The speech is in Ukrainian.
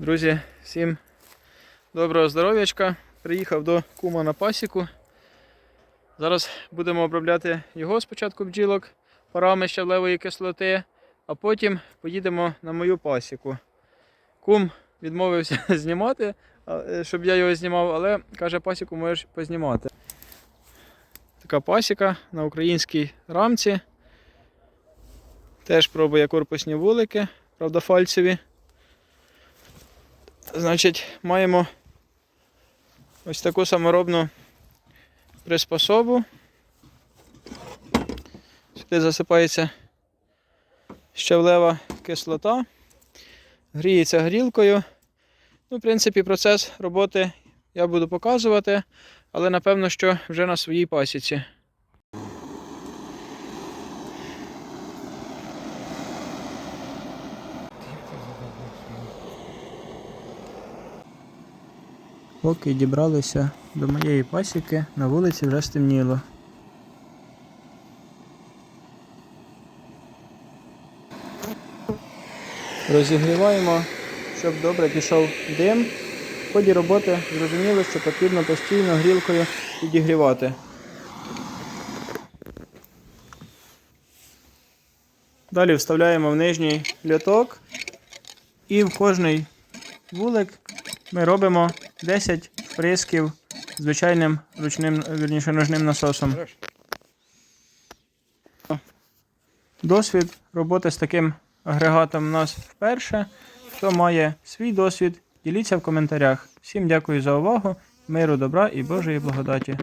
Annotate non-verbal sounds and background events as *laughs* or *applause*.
Друзі, всім доброго здоров'ячка. Приїхав до кума на пасіку. Зараз будемо обробляти його спочатку бджілок парами щавлевої кислоти, а потім поїдемо на мою пасіку. Кум відмовився *laughs* знімати, е, щоб я його знімав, але каже, пасіку можеш познімати. Така пасіка на українській рамці. Теж пробує корпусні вулики, правда, фальцеві. Значить, маємо ось таку саморобну приспособу. Сюди засипається щавлева кислота, гріється грілкою. Ну, в принципі, процес роботи я буду показувати, але напевно, що вже на своїй пасіці. Поки дібралися до моєї пасіки, на вулиці вже стемніло. Розігріваємо, щоб добре пішов дим. В ході роботи зрозуміло, що потрібно постійно грілкою підігрівати. Далі вставляємо в нижній льоток і в кожний вулик ми робимо 10 присків звичайним ручним, вірніше ножним насосом. Досвід роботи з таким агрегатом у нас вперше. Хто має свій досвід, діліться в коментарях. Всім дякую за увагу, миру, добра і Божої благодаті.